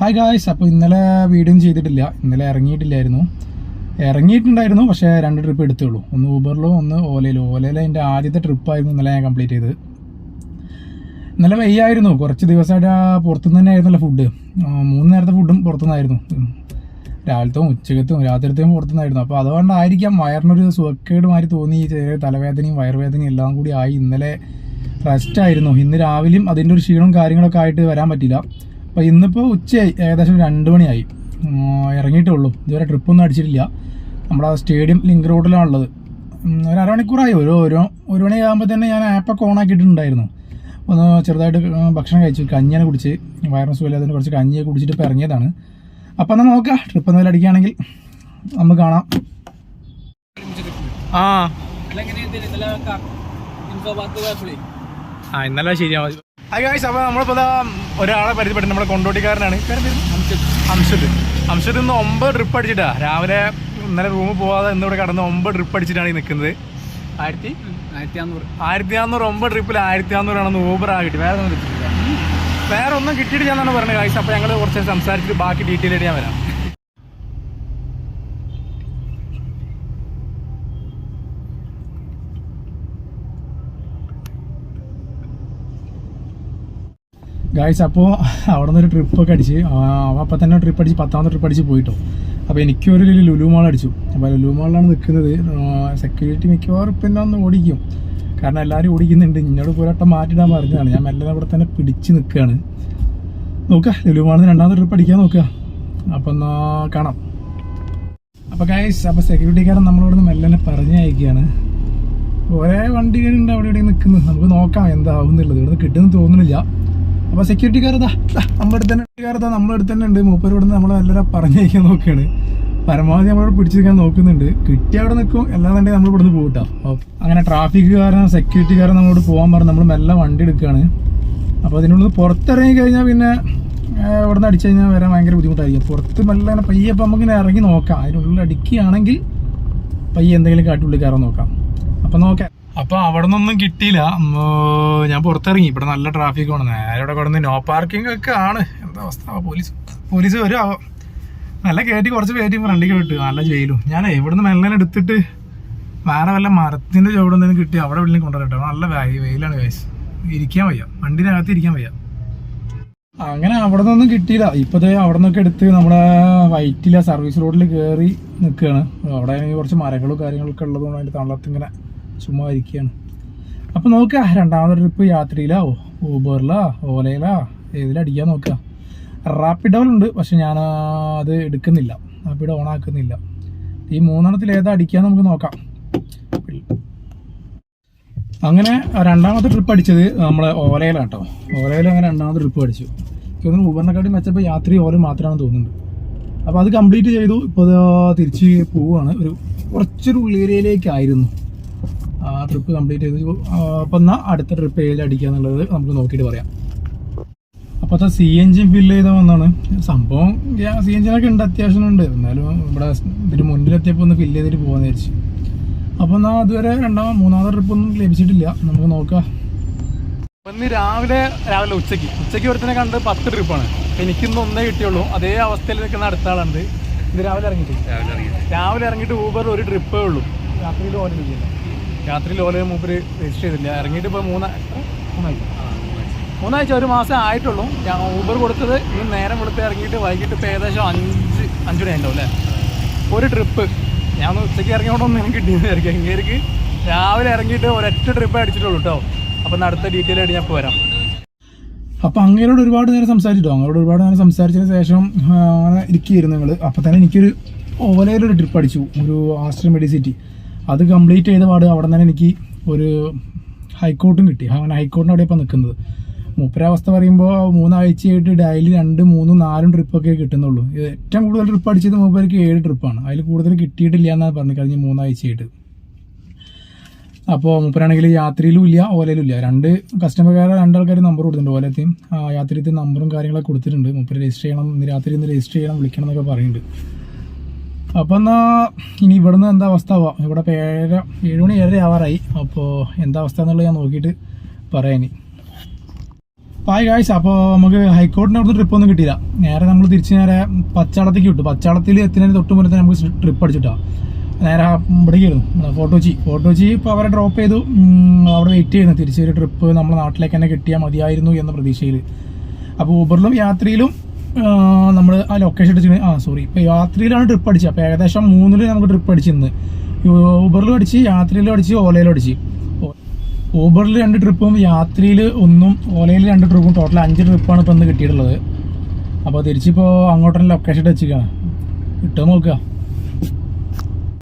Hi guys അപ്പോൾ ഇന്നലെ video ചെയ്തിട്ടില്ല. ഇന്നലെ ഇറങ്ങിയിട്ടില്ലായിരുന്നു. ഇറങ്ങിയിട്ടുണ്ടായിരുന്നു പക്ഷേ രണ്ട് ട്രിപ്പ് എടുത്തുള്ളൂ. ഒന്ന് ഊബറിലോ ഒന്ന് ഓലയിലോ ഓലയിൽ എന്റെ ആദ്യത്തെ ട്രിപ്പായിരുന്നു ഇന്നലെ ഞാൻ കംപ്ലീറ്റ് ചെയ്തത്. ഇന്നലെ വെയ്യായിരുന്നു. കുറച്ച് ദിവസമായിട്ട് പുറത്തുനിന്ന് തന്നെ ആയിരുന്നല്ലോ ഫുഡ് മൂന്ന് നേരത്തെ ഫുഡും പുറത്തുനിന്നായിരുന്നു. രാവിലത്തും ഉച്ചകത്തും രാത്രിത്തെയും പുറത്തുനിന്നായിരുന്നു. അപ്പോൾ അതുകൊണ്ടായിരിക്കാം വയറിനൊരു സുഖക്കേട് മാതിരി തോന്നി. ചെറിയ തലവേദനയും വയറുവേദനയും എല്ലാം കൂടി ആയി ഇന്നലെ റെസ്റ്റ് ആയിരുന്നു. ഇന്ന് രാവിലെയും അതിന്റെ ഒരു ക്ഷീണവും കാര്യങ്ങളൊക്കെ ആയിട്ട് വരാൻ പറ്റില്ല അപ്പോൾ ഇന്നിപ്പോൾ ഉച്ചയായി ഏകദേശം രണ്ട് മണിയായി. ഇറങ്ങിയിട്ടേ ഉള്ളൂ. ഇതുവരെ ട്രിപ്പൊന്നും അടിച്ചിട്ടില്ല. നമ്മുടെ സ്റ്റേഡിയം ലിങ്ക് റോഡിലാണുള്ളത്. ഒരു അരമണിക്കൂറായി. ഒരു ഒരു ഒരു മണിയാകുമ്പോൾ തന്നെ ഞാൻ ആപ്പൊക്കെ ഓൺ ആക്കിയിട്ടുണ്ടായിരുന്നു. ഒന്ന് ചെറുതായിട്ട് ഭക്ഷണം കഴിച്ചു. കഞ്ഞിനെ കുടിച്ച്. വയറിന് സുഖമില്ലാത്തതിന് കുറച്ച് കഞ്ഞിയെ കുടിച്ചിട്ട് ഇപ്പോൾ ഇറങ്ങിയതാണ്. അപ്പം എന്നാൽ നോക്കാം. ട്രിപ്പ് എന്തെങ്കിലും അടിക്കുകയാണെങ്കിൽ നമുക്ക് കാണാം. ആ. ആ ഇന്നലെ ശരിയാവും ഗായ്സ് അപ്പോൾ നമ്മളിപ്പോൾ ഒരാളെ പരിചയപ്പെട്ടു നമ്മുടെ കൊണ്ടോട്ടിക്കാരനാണ്. അംശദ് അംശത്ത് ഇന്ന് ഒമ്പത് ട്രിപ്പ് അടിച്ചിട്ടാ. രാവിലെ ഇന്നലെ റൂമിൽ പോവാതെ ഇന്നിവിടെ കടന്ന് ഒമ്പത് ട്രിപ്പ് അടിച്ചിട്ടാണ് ഈ നിൽക്കുന്നത് ആയിരത്തി? ആയിരത്തി അഞ്ഞൂറ് ആയിരത്തി അഞ്ഞൂറ് ഒമ്പത് ട്രിപ്പിൽ ആയിരത്തി അഞ്ഞൂറാണെന്ന് ഊബർ ആ കിട്ടി. വേറെ ഒന്നും കിട്ടിയില്ല വേറെ ഒന്നും കിട്ടിയിട്ട് ഞാൻ പറഞ്ഞത് കാഴ്ച അപ്പോൾ ഞങ്ങൾ കുറച്ച് സംസാരിച്ചിട്ട് ബാക്കി ഡീറ്റെയിൽ ആയിട്ട് ഞാൻ വരാം. ഗായ്സ് അപ്പോൾ അവിടെ നിന്ന് ഒരു ട്രിപ്പൊക്കെ അടിച്ച് അപ്പം തന്നെ ട്രിപ്പ് അടിച്ച് പത്താമത്തെ ട്രിപ്പ് അടിച്ച് പോയിട്ടോ. അപ്പോൾ എനിക്കൊരു ലുലു മാൾ അടിച്ചു. അപ്പോൾ ലുലു മാളിലാണ് നിൽക്കുന്നത്. സെക്യൂരിറ്റി മിക്കവാറും പിന്നെ ഒന്ന് ഓടിക്കും. കാരണം എല്ലാവരും ഓടിക്കുന്നുണ്ട്. ഇന്നോട് പോരാട്ടം മാറ്റിടാൻ പറഞ്ഞതാണ്. ഞാൻ മെല്ലെ അവിടെ തന്നെ പിടിച്ച് നിൽക്കുകയാണ്. നോക്കുക ലുലു മാളിൽ നിന്ന് രണ്ടാമത്തെ ട്രിപ്പ് അടിക്കാൻ നോക്കുക അപ്പം എന്നാ കാണാം. അപ്പോൾ ഗായ്സ് അപ്പോൾ സെക്യൂരിറ്റിക്കാരൻ നമ്മളോട് നിന്ന് മെല്ലനെ പറഞ്ഞയക്കുകയാണ് ഒരേ വണ്ടികളുണ്ട് അവിടെ ഇവിടെ നിൽക്കുന്നത്. നമുക്ക് നോക്കാം എന്താവുന്നുള്ളത്. ഇവിടെ നിന്ന് കിട്ടുമെന്ന് തോന്നുന്നില്ല. അപ്പോൾ സെക്യൂരിറ്റിക്കാരതാ നമ്മുടെ തന്നെ കാരതാ നമ്മുടെ അടുത്ത് തന്നെ ഉണ്ട്. മൂപ്പര് ഇവിടെ നിന്ന് നമ്മളെ നല്ലൊരു പറഞ്ഞയക്കാൻ നോക്കുകയാണ് പരമാവധി നമ്മളോട് പിടിച്ചിരിക്കാൻ നോക്കുന്നുണ്ട്. കിട്ടിയ അവിടെ നിൽക്കും എല്ലാന്നുണ്ടെങ്കിൽ നമ്മൾ ഇവിടുന്ന് പോകട്ടോ അങ്ങനെ ട്രാഫിക് കാരണം സെക്യൂരിറ്റി കാരണം നമ്മളോട് പോകാൻ പറഞ്ഞു നമ്മൾ മെല്ലെ വണ്ടി എടുക്കുകയാണ് അപ്പോൾ അതിനുള്ളിൽ പുറത്തിറങ്ങി കഴിഞ്ഞാൽ പിന്നെ ഇവിടെ ഇവിടുന്ന് അടിച്ചു കഴിഞ്ഞാൽ വരാൻ ഭയങ്കര ബുദ്ധിമുട്ടായിരിക്കും. പുറത്ത് മെല്ലെ പയ്യെ ഇപ്പം നമുക്കിങ്ങനെ ഇറങ്ങി നോക്കാം. അതിനുള്ളിൽ അടിക്കുകയാണെങ്കിൽ പയ്യെ എന്തെങ്കിലും കാട്ടുള്ളിൽ കയറാൻ നോക്കാം. അപ്പം നോക്കാം. അപ്പോൾ അവിടെ നിന്നൊന്നും കിട്ടിയില്ല ഞാൻ പുറത്തിറങ്ങി. ഇവിടെ നല്ല ട്രാഫിക് ആണ്. നേരെ ഇവിടെ കിടന്ന് നോ പാർക്കിംഗ് ഒക്കെ ആണ്. എന്താ അവസ്ഥ? പോലീസ് പോലീസ് വരും. നല്ല കയറ്റി കുറച്ച് കയറ്റി ഫ്രണ്ടിക്ക് വിട്ടു. നല്ല ജയിലും ഞാൻ ഇവിടുന്ന് മെല്ലനെ എടുത്തിട്ട് വേറെ വല്ല മരത്തിന്റെ നിന്ന് കിട്ടി അവിടെ വെള്ളിൽ കൊണ്ടുവരട്ടെ നല്ല വെയി- വെയിലാണ് വയസ്സ് ഇരിക്കാൻ വയ്യ. വണ്ടിനകത്ത് ഇരിക്കാൻ വയ്യ. അങ്ങനെ അവിടെ നിന്നൊന്നും കിട്ടിയില്ല. ഇപ്പത്തെ അവിടെ നിന്നൊക്കെ എടുത്ത് നമ്മുടെ വൈറ്റില സർവീസ് റോഡിൽ കയറി നിൽക്കുകയാണ് അവിടെ കുറച്ച് മരങ്ങളും കാര്യങ്ങളൊക്കെ ഉള്ളതുകൊണ്ട് അതിന്റെ തള്ളത്ത് ഇങ്ങനെ ചുമ്മാ ഇരിക്കുകയാണ് അപ്പോൾ നോക്കുക രണ്ടാമത്തെ ട്രിപ്പ് യാത്രയിലാ. ഊബറിലാ ഓലയിലാ ഏതിലടിക്കാൻ നോക്കുക. ഉണ്ട് പക്ഷെ ഞാൻ അത് എടുക്കുന്നില്ല. റാപ്പിഡ് ഓൺ ആക്കുന്നില്ല. ഈ മൂന്നെണ്ണത്തിൽ ഏതാ അടിക്കാൻ നമുക്ക് നോക്കാം. അങ്ങനെ രണ്ടാമത്തെ ട്രിപ്പ് അടിച്ചത് നമ്മളെ ഓലയിലാണ് കേട്ടോ ഓലയിൽ അങ്ങനെ രണ്ടാമത്തെ ട്രിപ്പ് അടിച്ചു. തോന്നുന്നു ഊബറിനെക്കാട്ടി മെച്ചപ്പോൾ യാത്ര ഓല മാത്രമാണെന്ന് തോന്നുന്നുണ്ട്. അപ്പോൾ അത് കംപ്ലീറ്റ് ചെയ്തു. ഇപ്പോൾ തിരിച്ച് പോവുകയാണ് ഒരു കുറച്ചൊരു ഉള്ളേരിയയിലേക്കായിരുന്നു. ട്രിപ്പ് കംപ്ലീറ്റ് ചെയ്ത് അപ്പം എന്നാൽ അടുത്ത ട്രിപ്പ് ഏതിൽ അടിക്കുക എന്നുള്ളത് നമുക്ക് നോക്കിയിട്ട് പറയാം. അപ്പോൾ സി എൻ ജി ഫില്ല് ചെയ്ത വന്നാണ് സംഭവം സി എൻ ജിനൊക്കെ ഉണ്ട് അത്യാവശ്യം ഉണ്ട്. എന്നാലും ഇവിടെ ഇതിന് മുന്നിലെത്തിയപ്പോൾ ഒന്ന് ഫില്ല് ചെയ്തിട്ട് പോകാന്ന് വിചാരിച്ചു. അപ്പോൾ എന്നാൽ അതുവരെ രണ്ടാം മൂന്നാമത്തെ ട്രിപ്പ് ഒന്നും ലഭിച്ചിട്ടില്ല. നമുക്ക് നോക്കാം. ഇന്ന് രാവിലെ രാവിലെ ഉച്ചയ്ക്ക്. ഉച്ചയ്ക്ക് ഒരുത്തനെ കണ്ട് പത്ത് ട്രിപ്പാണ് എനിക്കിന്ന് ഒന്നേ കിട്ടിയുള്ളൂ. അതേ അവസ്ഥയിൽ നിൽക്കുന്ന അടുത്ത ആളാണ് ഇത് രാവിലെ ഇറങ്ങിയിട്ട് രാവിലെ ഇറങ്ങിയിട്ട് ഊബർ ഒരു ട്രിപ്പേ ഉള്ളൂ. രാത്രിയിൽ ഓരോ രാത്രിയിൽ ഓല മൂപ്പര് രജിസ്റ്റർ ചെയ്തില്ല ഇറങ്ങിയിട്ട് ഇപ്പോൾ മൂന്ന മൂന്നാഴ്ച. മൂന്നാഴ്ച ഒരു മാസം ആയിട്ടുള്ളൂ. ഞാൻ ഊബർ കൊടുത്തത് ഈ നേരം കൊടുത്ത് ഇറങ്ങിയിട്ട് വൈകിട്ട് ഇപ്പോൾ ഏകദേശം അഞ്ച് അഞ്ച് മണി ഉണ്ടാവും അല്ലേ? ഒരു ട്രിപ്പ് ഞാൻ ഉച്ചയ്ക്ക് ഇറങ്ങിയോണ്ടൊന്നും എനിക്ക് കിട്ടിയെന്ന് വിചാരിക്കാം ഇങ്ങേക്ക് രാവിലെ ഇറങ്ങിയിട്ട് ഒരൊറ്റ ട്രിപ്പ് അടിച്ചിട്ടുള്ളൂ കേട്ടോ അപ്പം അടുത്ത ഡീറ്റെയിൽ ആയിട്ട് ഞാൻ ഇപ്പോൾ വരാം. അപ്പം അങ്ങനോട് ഒരുപാട് നേരം സംസാരിച്ചിട്ടോ? അങ്ങോട്ട് ഒരുപാട് നേരം സംസാരിച്ചതിന് ശേഷം അങ്ങനെ ഇരിക്കുകയായിരുന്നു നിങ്ങൾ അപ്പോൾ തന്നെ എനിക്കൊരു ഓലയിലൊരു ട്രിപ്പ് അടിച്ചു. ഒരു ആസ്റ്റർ മെഡിസിറ്റി അത് കംപ്ലീറ്റ് ചെയ്ത പാട് അവിടെ തന്നെ എനിക്ക് ഒരു ഹൈക്കോർട്ടും കിട്ടി. അങ്ങനെ ഹൈക്കോർട്ടിന്റെ അവിടെ ഇപ്പോൾ നിൽക്കുന്നത് മൂപ്പരാവസ്ഥ പറയുമ്പോൾ മൂന്നാഴ്ചയായിട്ട് ഡെയിലി രണ്ട് മൂന്നും നാലും ട്രിപ്പൊക്കെ കിട്ടുന്നുള്ളൂ. ഇത് ഏറ്റവും കൂടുതൽ ട്രിപ്പ് അടിച്ചത് മൂപ്പർക്ക് ഏഴ് ട്രിപ്പാണ് അതിൽ കൂടുതൽ കിട്ടിയിട്ടില്ല എന്നാണ് പറഞ്ഞു കഴിഞ്ഞ മൂന്നാഴ്ചയായിട്ട്. അപ്പോൾ മൂപ്പരാണെങ്കിൽ യാത്രയിലും ഇല്ല ഓലയിലും ഇല്ല. രണ്ട് കസ്റ്റമർക്കാരെ രണ്ടാൾക്കാർ നമ്പർ കൊടുത്തിട്ടുണ്ട് ഓലത്തെയും യാത്രയത്തെയും നമ്പറും കാര്യങ്ങളൊക്കെ കൊടുത്തിട്ടുണ്ട്. മൂപ്പര് രജിസ്റ്റർ ചെയ്യണം രാത്രി ഇന്ന് രജിസ്റ്റർ ചെയ്യണം വിളിക്കണം എന്നൊക്കെ പറയുന്നുണ്ട്. അപ്പോൾ എന്നാൽ ഇനി ഇവിടുന്ന് എന്താ അവസ്ഥ ആവാം? ഇവിടെ ഏഴര ഏഴ് മണി ഏഴര ആവാറായി. അപ്പോൾ എന്താ അവസ്ഥ എന്നുള്ളത് ഞാൻ നോക്കിയിട്ട് പറയാൻ പായ് കാഴ്ച അപ്പോൾ നമുക്ക് ഹൈക്കോർട്ടിന്റെ അവിടുന്ന് ട്രിപ്പ് ഒന്നും കിട്ടിയില്ല. നേരെ നമ്മൾ തിരിച്ച് നേരെ പച്ചാളത്തേക്ക് വിട്ടു. പച്ചാളത്തിൽ എത്തുന്നതിന് തൊട്ട് മുന്നേ തന്നെ നമുക്ക് ട്രിപ്പ് അടിച്ചിട്ടാ. നേരെ ഇവിടേക്കായിരുന്നു ഫോട്ടോ കൊച്ചി ഫോട്ടോ കൊച്ചി ഇപ്പോൾ അവരെ ഡ്രോപ്പ് ചെയ്തു. അവിടെ വെയിറ്റ് ചെയ്യുന്നു. തിരിച്ചൊരു ട്രിപ്പ് നമ്മുടെ നാട്ടിലേക്ക് തന്നെ കിട്ടിയാൽ മതിയായിരുന്നു എന്ന പ്രതീക്ഷയിൽ അപ്പോൾ ഊബറിലും യാത്രയിലും നമ്മൾ ആ ലൊക്കേഷൻ അടിച്ച് ആ സോറി ഇപ്പോൾ യാത്രയിലാണ് ട്രിപ്പ് അടിച്ചത്. അപ്പോൾ ഏകദേശം മൂന്നിൽ നമുക്ക് ട്രിപ്പ് അടിച്ചിരുന്നത് ഊബറിലും അടിച്ച് യാത്രയിലും അടിച്ച് ഓലയിലും അടിച്ച്. ഊബറിൽ രണ്ട് ട്രിപ്പും യാത്രയിൽ ഒന്നും ഓലയിൽ രണ്ട് ട്രിപ്പും ടോട്ടൽ അഞ്ച് ട്രിപ്പാണ് ഇപ്പോൾ ഇന്ന് കിട്ടിയിട്ടുള്ളത്. അപ്പോൾ തിരിച്ചിപ്പോൾ അങ്ങോട്ടുള്ള ലൊക്കേഷൻ വെച്ചിരിക്കുകയാണ് ഇട്ട് നോക്കുക